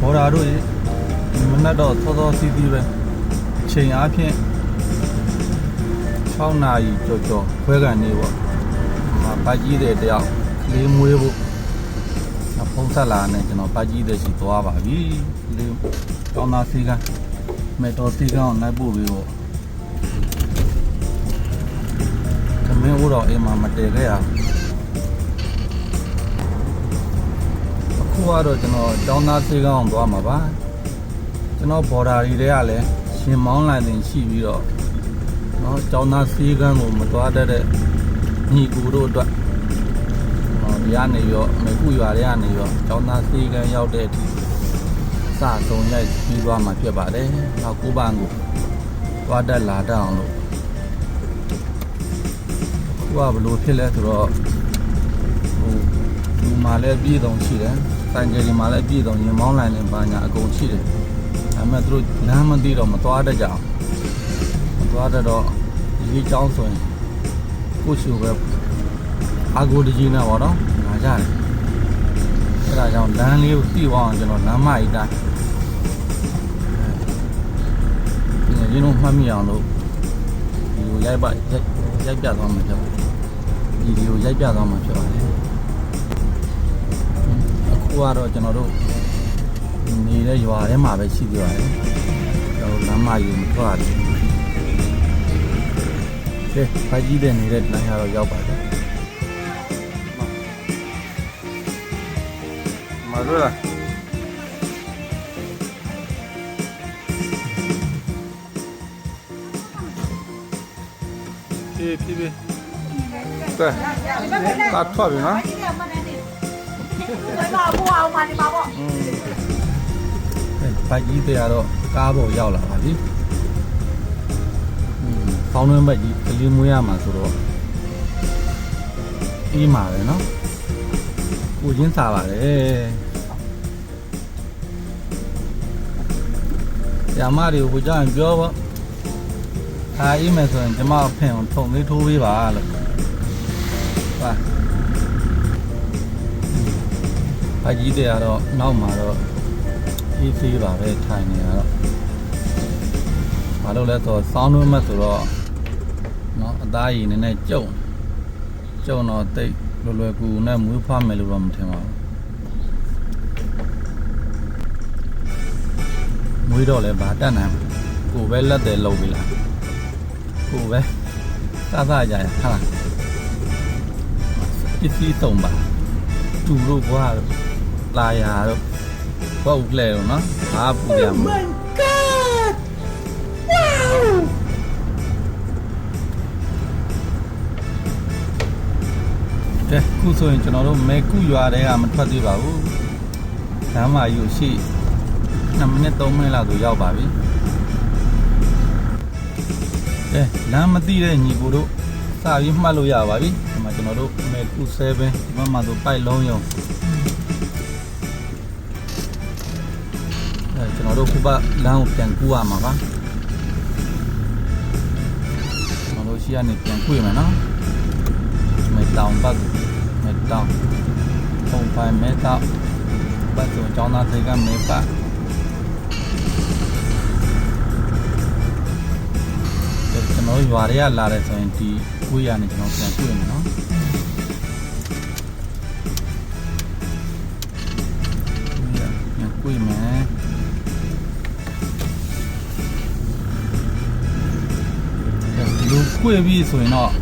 ဘော်ဒါတို့ရေမနက်တော့သောသောစီးစီးပဲအချိန်အားဖြင့်6နာရီကျော်ကျော်ခွဲကန်နေပေါ့မပါကြီးတဲ့တယောက်ကလေးမွေးဖို့အဖုံးဆက်လာနဲ့ကျွန်တော်ပါကြီးတဲ့ရှိသွားပါပြီလေးကောင်းသားစီကမေတော်စီကောင်နိုင်ပို့ပြီးပေါ့သမင်းဦးတော်အိမ်မှာမတည်ခဲ့ရဘူး ခုကတော့ကျွန်တော်ကျောင်းသားစေကောင်းသွားမှာပါကျွန်တော်ဘော်ဒါရီတွေကလည်းရှင်မောင်းလိုက်တင်ရှိပြီးတော့เนาะကျောင်းသားစေကန်းကိုမသွားတတ်တဲ့ညီကူတို့အတွက်ဟောဒီကနေရောမေကူရွာတွေကနေရောကျောင်းသားစေကန်းရောက်တဲ့အထိစဆုံးရိုက်ပြီးသွားမှာဖြစ်ပါတယ်နောက်ကိုပန်းကိုသွားတတ်လာတတ်အောင်လို့အခုကဘယ်လိုဖြစ်လဲဆိုတော့ဟို ဒီမှာလည်းပြည်တုံရှိတယ်ဆိုင်ကယ်ဒီမှာလည်းပြည်တုံရင်မောင်းလိုင်းလည်းပါညာအကုန်ရှိတယ်ဒါပေမဲ့သူတို့လမ်းမသိတော့မသွားတတ်ကြအောင်မသွားတတ်တော့ဒီကြောင်းဆိုရင်ကိုရှိပဲအာဂိုဒီဂျီနာပေါ့နော်ငါကြတယ်အဲဒါကြောင့်လမ်းလေးကိုသိအောင်ကျွန်တော်လမ်းမကြီးတိုင်းဒီလိုမှတ်မိအောင်လို့ဒီလိုရိုက်ပါရိုက်ရိုက်ပြသွားမှာဖြစ်ပါတယ်ဒီလိုရိုက်ပြသွားမှာဖြစ်ပါတယ် ခုကတော့ကျွန်တော်တို့နေတဲ့ရွာထဲမှာပဲရှိသေးပါတယ်။ကျွန်တော်လမ်းမကြီးမထွက်ရဘူး။ကဲဖိုက်ကြီးတဲ့နေတဲ့လမ်းကတော့ရောက်ပါတယ်။မတို့လားပြေးပြေးပြေးကဲကာထွက်ပြီနော် ပါဘွားအောင်ပါနေပါပေါ့ อืมဘိုက်ကြီးတွေကတော့ကားပေါ်ရောက်လာပါပြီอืมဖောင်းနှင်းဘက်ကြီးကလေးမွေးရမှာဆိုတော့အေးမှာပဲเนาะကိုချင်းစားပါတယ်ညမတွေကိုကိုကြောင်ပြောပေါ့အားအေးမယ်ဆိုရင်ကျမဖင်အောင်ထုံလေးထိုးပေးပါလို့ပါ ။ အကြီးတဲ့ကတော့နောက်မှာတော့အေးသေးပါပဲထိုင်နေရတော့။ဘာလို့လဲဆိုတော့စောင်းနှုတ်မှဆိုတော့နော်အသားရည်နည်းနည်းကြုံကြုံတော့တိတ်လွယ်လွယ်ကူကူနဲ့မွေးဖွားမယ်လို့တော့မထင်ပါဘူး။မွေးတော့လဲဘာတတ်နိုင်မလဲကိုယ်ပဲလက်တယ်လုံပြီလားကိုယ်ပဲစသကြရဟာလားပစ္စည်းသုံးပါတူတို့ဘွားတို့ လာယာတို့ဘောက်လဲတော့နော်ဘာပူရမလဲ god wow ကဲခုဆိုရင်ကျွန်တော်တို့မဲကုရွာတဲကမထွက်သေးပါဘူးလမ်းမကြီးကိုရှိ2မိနစ်3မိနစ်လောက်ဆိုရောက်ပါပြီကဲလမ်းမသိတဲ့ညီကိုတို့စပြီးမှတ်လို့ရပါပြီဒီမှာကျွန်တော်တို့မဲကု7ဒီဘက်မှာဆိုပိုက်လုံးယုံ ကျွန်တော်တို့ခုဘလမ်းကိုပြန်ကူးရမှာပါကျွန်တော်တို့ရှိရနေပြန်ကူးရမယ်နော်မေတောင်ဘတ်မေတောင်ပုံပိုင်မေတောင်ဘတ်ဆိုကျောင်းသားတွေကမေပတ်ကျွန်တော်ရွာတွေကလာတယ်ဆိုရင်ဒီကိုရနေကျွန်တော်ပြန်ကူးရမယ်နော် ခွေပြီးဆိုရင်တော့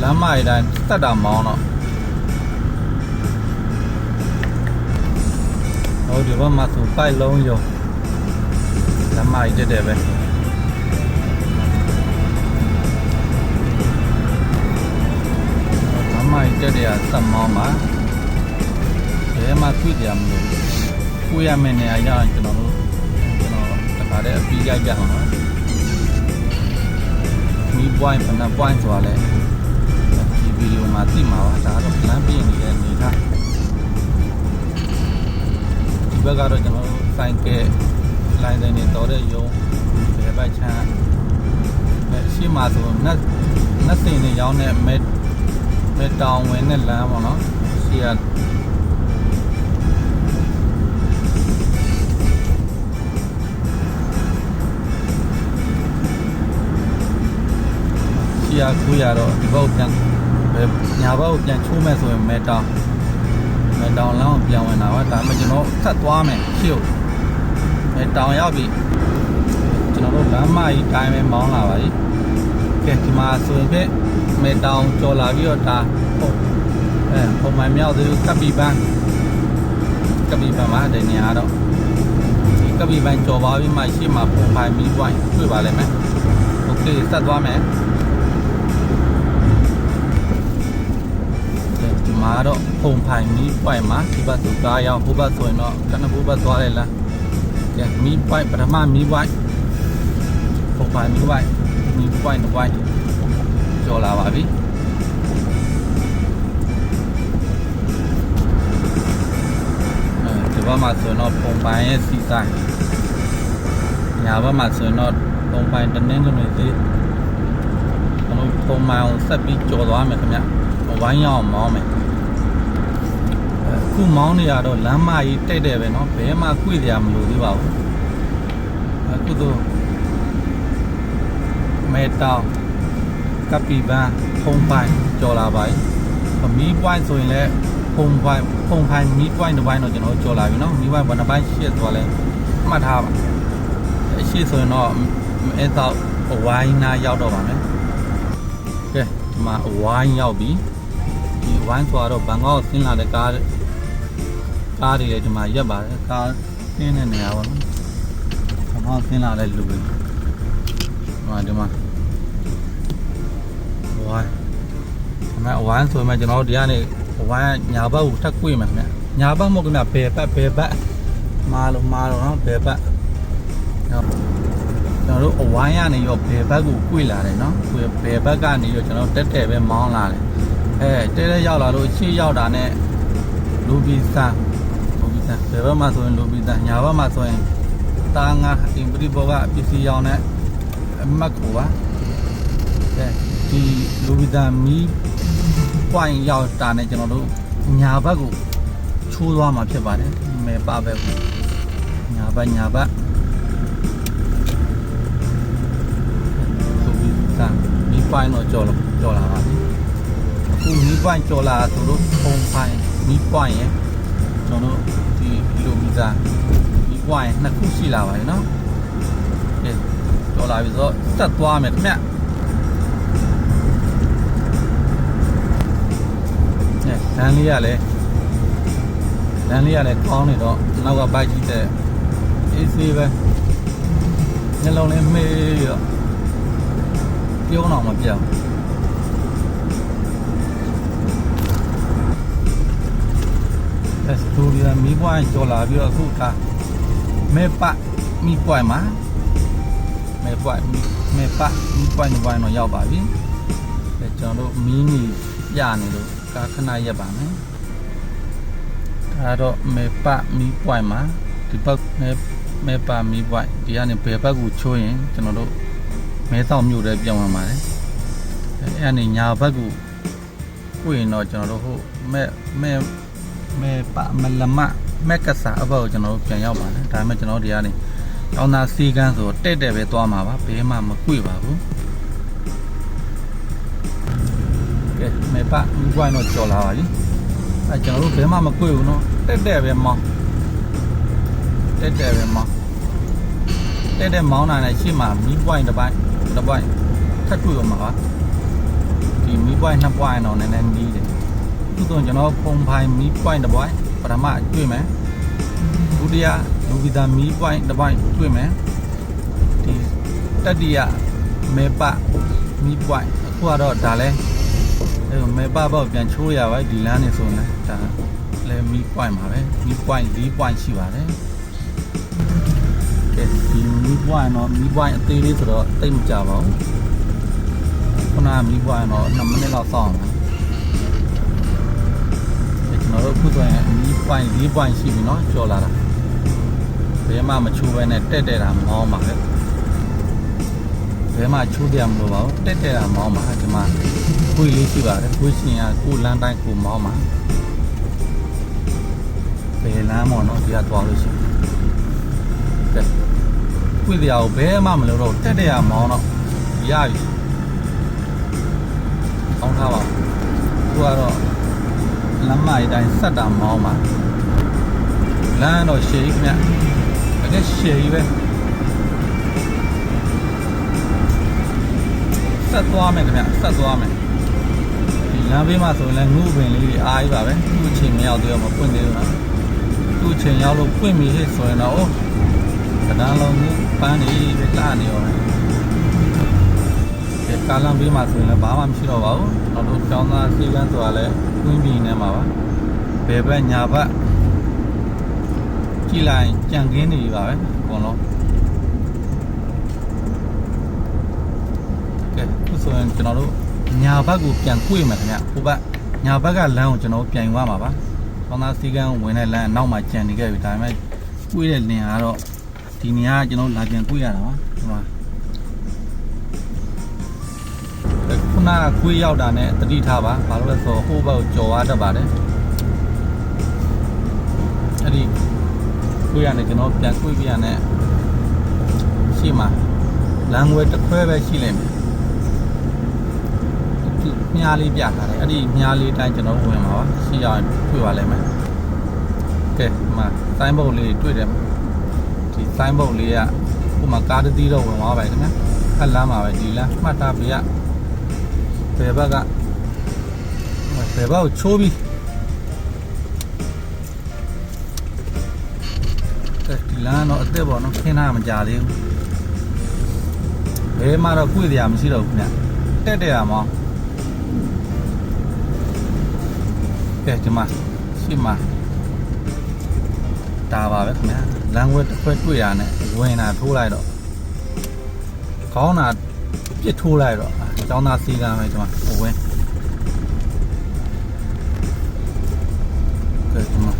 လမ်းမကြီးတိုင်းတက်တာမောင်းတော့ဟိုဒီဘက်မှာသူပိုက်လုံးရုံလမ်းမကြီးတက်တယ်ပဲလမ်းမကြီးတက်တယ်ကစက်မောင်းပါဘယ်မှာတွေ့ကြမလို့ကိုရမယ့်နေရာရအောင်ကျွန်တော်တို့ကျွန်တော်တခါတည်းအပြီးရိုက်ကြအောင်နော် မီ point ဘယ်နှ point ဆိုတာလဲဒီဗီဒီယိုမှာသိမှာပါဒါကတော့လမ်းပြနေတဲ့အနေထားဒီဘက်ကတော့ကျွန်တော်တို့ဆိုင်ကဲလိုင်းတိုင်းနေတော်တဲ့ယုံဘယ်ဘက်ချမ်းအဲရှေ့မှာဆိုနတ်နတ်စင်နေရောင်းတဲ့မဲမဲတောင်ဝင်တဲ့လမ်းပေါ့နော်ရှေ့က ရ900တော့ဒီဘက်ကိုပြန်ဘယ်ညာဘက်ကိုပြန်ချိုးမယ်ဆိုရင်မဲတောင်းမဲတောင်းလမ်းကိုပြန်ဝင်တာပါဒါပေမဲ့ကျွန်တော်ဆက်သွားမယ်ရှေ့ကိုမဲတောင်းရောက်ပြီကျွန်တော်တို့လမ်းမကြီးတိုင်းပဲမောင်းလာပါပြီကဲဒီမှာဆိုရင်ဖြင့်မဲတောင်းကြော်လာပြီးတော့ဒါဟုတ်အဲပုံမှန်မြောက်သေးဘူးကပ်ပီပန်းကပ်ပီပန်းမှာဒီနေရာတော့ဒီကပ်ပီပန်းကြော်ပါပြီးမှရှေ့မှာပုံပိုင်မီးပွိုင်းတွေ့ပါလိမ့်မယ်โอเคဆက်သွားမယ် မှာတော့ပုံဖိုင်မီးပွိုင်မှာဒီဘက်သူကားရောက်ဟိုဘက်ဆိုရင်တော့ကနဘူဘက်သွားလိုက်လားကဲမီးပွိုင်ပထမမီးပွိုင်ပုံဖိုင်မီးပွိုင်မီးပွိုင်တစ်ပွိုင်ကျော်လာပါပြီအဲဒီဘက်မှာဆိုရင်တော့ပုံပိုင်ရဲ့စီဆိုင်ညာဘက်မှာဆိုရင်တော့ပုံပိုင်တနင်္ဂနွေသေးကျွန်တော်ပုံမှန်အောင်ဆက်ပြီးကျော်သွားမယ်ခင်ဗျဝိုင်းရအောင်မောင်းမယ်အ ခုမောင်းနေရတော့လမ်းမကြီးတိတ်တယ်ပဲเนาะဘဲမှကွေ့ကြမလို့သေးပါဘူးအခုတော့မဲတောင်ကပီပန်းဖုံပိုင်ကြော်လာပါပြီမီးပွိုင်းဆိုရင်လည်းဖုံပိုင်ဖုံပိုင်မီးပွိုင်းတစ်ပိုင်းတော့ကျွန်တော်ကြော်လာပြီเนาะမီးပွိုင်းဘယ်နှပိုင်းရှစ်သွားလဲမှတ်ထားပါအရှိဆိုရင်တော့အဲတော့ဝိုင်းနာရောက်တော့ပါမယ်ကဲဒီမှာဝိုင်းရောက်ပြီ ဒီဝိုင်းဆိုတော့ဘန်ကောက်ဆင်းလာတဲ့ကား ကားတွေလည်းဒီမှာရက်ပါတယ်ကားဆင်းတဲ့နေရာပေါ့နော်ဘန်ကောက်ဆင်းလာတဲ့လူတွေဒီမှာဒီမှာဝိုင်းဒီမှာဝိုင်းဆိုမှကျွန်တော်တို့ဒီကနေဝိုင်းညာဘက်ကိုထပ်ကွေ့မှာခင်ဗျညာဘက်မဟုတ်ခင်ဗျဘယ်ဘက်ဘယ်ဘက်မာလို့မာလို့နော်ဘယ်ဘက်နော်ကျွန်တော်တို့အဝိုင်းကနေရောဘယ်ဘက်ကိုကွေ့လာတယ်နော်ဘယ်ဘက်ကနေရောကျွန်တော်တက်တယ်ပဲမောင်းလာတယ်အဲတဲတဲရောက်လာလို့ရှေ့ရောက်တာနဲ့လူဘီဆန်လူ ဘီဆန်ဘယ်ဘက်မှာဆိုရင်လူဘီဆန်ညာဘက်မှာဆိုရင်တာငါအင်ပရိဘောကပစ္စည်းရောင်းတဲ့အမတ်ကိုပါအဲဒီလူဘီဆန်မီးပွိုင်းရောက်တာနဲ့ကျွန်တော်တို့ညာဘက်ကိုချိုးသွားမှာဖြစ်ပါတယ်မဲပါဘက်ကိုညာဘက်ညာဘက်လူဘီဆန်မီးပွိုင်းတော့ကြော်လို့ကြော်လာပါပြီအခုမီးပွိုင်းကျော်လာဆိုတော့ပုံဖိုင်မီးပွိုင်းရယ် ကျွန်တော်တို့ဒီကီလိုမီတာမီးပွိုင်းနှစ်ခုရှိလာပါတယ်နော်ကဲကျော်လာပြီဆိုတော့ဆက်သွားမယ်ခင်ဗျအဲလမ်းလေးရလဲလမ်းလေးရလဲကောင်းနေတော့နောက်ကဘိုက်ကြီးတဲ့အေးဆေးပဲနှလုံးလေးမေးရောပြုံးအောင်မပြောင်း အဲစတူဒီယိုမီးပွိုင်းကျော်လာပြီးတော့အခုကမဲပမီးပွိုင်းမှာမဲပွိုင်းမဲပမီးပွိုင်းပွိုင်းတော့ရောက်ပါပြီအဲကျွန်တော်တို့မီးနီပြနေလို့ကာခဏရက်ပါမယ်ဒါတော့မဲပမီးပွိုင်းမှာဒီဘက်မဲမဲပမီးပွိုင်းဒီကနေဘယ်ဘက်ကိုချိုးရင်ကျွန်တော်တို့မဲတော့မြို့တဲ့ပြောင်းဝင်ပါတယ်အဲအဲ့အနေညာဘက်ကိုကိုရင်တော့ကျွန်တော်တို့ဟိုမဲမဲ မေပမလမမက်ကစားအဘောကိုကျွန်တော်တို့ပြန်ရောက်ပါတယ်ဒါပေမဲ့ကျွန်တော်တို့ဒီကနေတောင်းတာစီကန်းဆိုတဲ့တဲ့ပဲသွားမှာပါဘေးမှာမကွေ့ပါဘူးကဲမေပမီးပွိုင်းတော့ကြော်လာပါပြီအဲကျွန်တော်တို့ဘယ်မှမကွေ့ဘူးเนาะတဲ့တဲ့ပဲမောင်းတဲ့တဲ့ပဲမောင်းတဲ့တဲ့မောင်းတာနဲ့ရှေ့မှာမီးပွိုင်းတစ်ပိုင်းတစ်ပိုင်းထပ်တွေ့ရမှာပါဒီမီးပွိုင်းနှစ်ပွိုင်းတော့နည်းနည်းနီးတယ် ခုဆိုကျွန်တော်ပုံဖိုင်မီးပွိုင်းတစ်ပွိုင်းပထမတွေ့မယ်ဒုတိယလူဗီတာမီးပွိုင်းတစ်ပွိုင်းတွေ့မယ်ဒီတတိယမေပမီးပွိုင်းအခုကတော့ဒါလဲအဲမေပဘောက်ပြန်ချိုးရပါဒီလမ်းနေဆိုရင်လည်းဒါလဲမီးပွိုင်းပါပဲမီးပွိုင်း၄ပွိုင်းရှိပါတယ်ကဲဒီမီးပွိုင်းတော့မီးပွိုင်းအသေးလေးဆိုတော့တိတ်မကြပါဘူးခုနကမီးပွိုင်းတော့2မိနစ်လောက်စောင့်အောင် ကျွန်တော်တို့ခုဆိုရင်မီးပွိုင်း၄ပွိုင်းရှိပြီเนาะကျော်လာတာဘယ်မှမချိုးဘဲနဲ့တက်တက်တာမောင်းပါပဲဘယ်မှချိုးပြမလို့ပါဘူးတက်တက်တာမောင်းပါဒီမှာခွေးလေးရှိပါတယ်ခွေးရှင်ကကိုလမ်းတိုင်းကိုမောင်းပါဘယ်လမ်းမောင်းတော့ဒီကသွားလို့ရှိရင်ကဲခွေးတရားကိုဘယ်မှမလုပ်တော့တက်တက်ရမောင်းတော့ရပြီ ကောင်းထားပါဘူးသူကတော့ လမ်းမအတိုင်းဆက်တာမောင်းပါလမ်းတော့ရှည်ကြီးခင်ဗျတကယ်ရှည်ကြီးပဲဆက်သွားမယ်ခင်ဗျဆက်သွားမယ်ဒီလမ်းဘေးမှာဆိုရင်လည်းငုပင်လေးတွေအားကြီးပါပဲသူ့အချိန်မရောက်သေးတော့မပွင့်သေးဘူးနော်သူ့အချိန်ရောက်လို့ပွင့်ပြီဟဲ့ဆိုရင်တော့ကဏ္ဍလုံးငုပန်းနေပဲလာနေရောပဲဒီ ကာလံဘေးမှာဆိုရင်လည်းဘာမှမရှိတော့ပါဘူး။ကျွန်တော်တို့ကျောင်းသားစီကန်းဆိုတာလည်းကွင်းပြည်နေမှာပါ။ဘယ်ဘက်ညာဘက်ကြည့်လိုက်ကြံကင်းနေပြီပါပဲအကုန်လုံး။ကဲအခုဆိုရင်ကျွန်တော်တို့ညာဘက်ကိုပြန်ကွေ့မယ်ခင်ဗျ။ဟိုဘက်ညာဘက်ကလမ်းကိုကျွန်တော်တို့ပြန်ယူရမှာပါ။ကျောင်းသားစီကန်းဝင်တဲ့လမ်းအနောက်မှာကြံနေခဲ့ပြီဒါပေမဲ့ကွေ့တဲ့လင်ကတော့ဒီနေရာကကျွန်တော်တို့လာပြန်ကွေ့ရတာပါဒီမှာ နကခွေးရောက်တာနဲ့တတိထားပါဘာလို့လဲဆိုတော့ဟိုဘက်ကိုကြော်သွားတတ်ပါတယ်အဲ့ဒီခွေးရနဲ့ကျွန်တော်ပြန်ခွေးပြရနဲ့ရှိမှာလမ်းဝဲတစ်ခွဲပဲရှိလိမ့်မယ်ဒီမြားလေးပြထားတယ်အဲ့ဒီမြားလေးအတိုင်းကျွန်တော်ဝင်မှာပါရှိရအောင်ခွေးပါလိမ့်မယ်ကဲဒီမှာဆိုင်းဘုတ်လေးတွေ့တယ်ဒီဆိုင်းဘုတ်လေးကဟိုမှာကားတစ်စီးတော့ဝင်သွားပါခင်ဗျာခက်လမ်းပါပဲဒီလမ်းမှတ်ထားပြရ ဘယ်ဘက်ကဘယ်ဘက်ကိုချိုးပြီးအဲဒီလမ်းတော့အစ်စ်ပေါ့နော်ခင်းထားမကြသေးဘူးဘယ်မှာတော့ကုရမရှိတော့ဘူးခင်ဗျတက်တယ်ရမောင်းကဲဒီမှာရှိမှာဒါပါပဲခင်ဗျလမ်းဝဲတစ်ခွက်တွေ့ရနဲ့ဝင်တာထိုးလိုက်တော့ခေါင်းတာ ပြစ်ထိုးလိုက်တော့အကြောင်းသားစီကံပဲဒီမှာဟိုဝင်ကဲဒီမှာ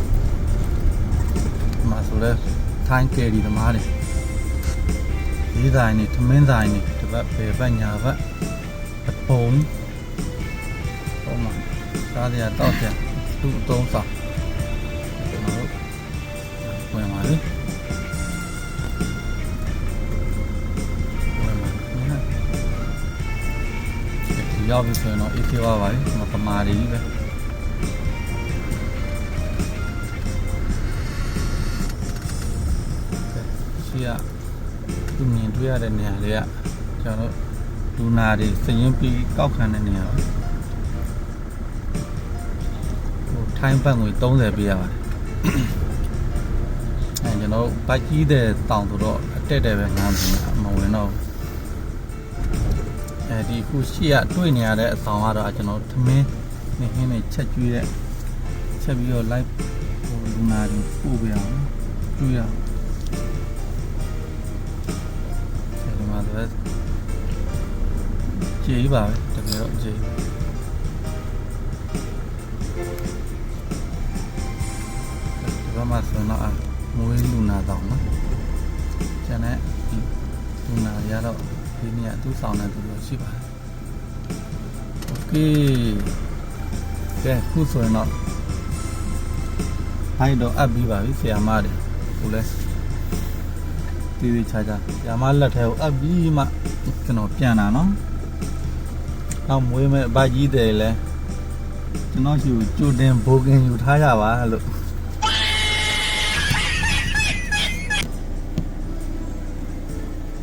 ဒီမှာဆိုလဲထိုင်းကယ်ဒီသမားတွေလေးဆိုင်နေသမင်းဆိုင်နေဒီဘက်ဘယ်ဘက်ညာဘက်အပုံဟောမှာစားရတော့တယ်သူ့အသုံးဆောင်ကျွန်တော်တို့ဝင်ပါလေ ရောက်ပြီဆိုရင်တော့အေးသေးပါပါလေဒီမှာပမာတွေကြီးပဲရှိရသူမြင်တွေ့ရတဲ့နေရာတွေကကျွန်တော်တို့လူနာတွေစရင်ပြီးကောက်ခံတဲ့နေရာပါဟိုထိုင်းဘတ်ငွေ30ပေးရပါတယ်အဲကျွန်တော်ဘတ်ကြီးတဲ့တောင်ဆိုတော့အတက်တယ်ပဲငေါင်းတယ်မဝင်တော့ဘူး အဲဒီခုရှိရတွေ့နေရတဲ့အဆောင်ကတော့ကျွန်တော်သမင်းနေဟင်းနဲ့ချက်ကျွေးတဲ့ချက်ပြီးတော့ live ဟိုလူနာတွေပို့ပြအောင်နော်ကျွေးရအောင်အဲဒီမှာတော့ကြေးပါပဲတကယ်တော့ကြေးဒီဘက်မှာဆိုတော့အမွေးလူနာတောင်နော်ကျန်တဲ့ဒီလူနာတွေကတော့ ဒီနေ့ကသူ့ဆောင်တဲ့သူတို့ရှိပါတယ်။ Okay ။ကဲခုဆိုရင်တော့ဟိုင်းတော့အပ်ပြီးပါပြီဆရာမတွေ။ဟိုလဲတီးတီးချာချာဆရာမလက်ထဲကိုအပ်ပြီးမှကျွန်တော်ပြန်လာနော်။နောက်မွေးမဲ့အဘကြီးတယ်လဲကျွန်တော်ရှိကိုကြိုတင်ဘိုကင်ယူထားရပါလို့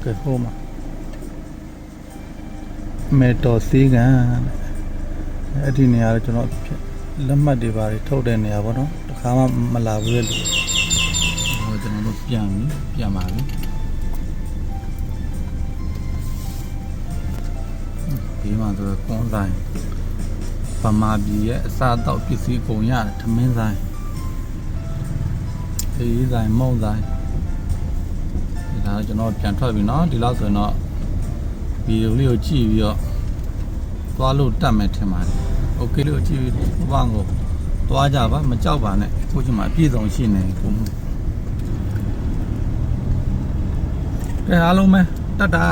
ကဲဟိုမှာ မေတော်စီကံအဲ့ဒီနေရာတော့ကျွန်တော်လက်မှတ်တွေပါတယ်ထုတ်တဲ့နေရာပေါ့နော်တခါမှမလာဘူးလေလို့ဟိုကျွန်တော်တို့ပြန်ပြီပြန်ပါပြီဒီမှာဆိုတော့ကွန်ဆိုင်ပမာပြည်ရဲ့အစားအသောက်ပစ္စည်းကုန်ရတယ်ထမင်းဆိုင်အေးဆိုင်မုံဆိုင်ဒီဒါကျွန်တော်ပြန်ထွက်ပြီเนาะဒီလောက်ဆိုရင်တော့ ဗီဒီယိုလေးကိုကြည့်ပြီးတော့သွားလို့တတ်မယ်ထင်ပါတယ်။ Okay လို့ကြည့်ပြီးဘာကိုသွားကြပါမကြောက်ပါနဲ့ခုချိန်မှာအပြည့်စုံရှိနေကိုမှု။ကဲအားလုံးပဲတတ်တာ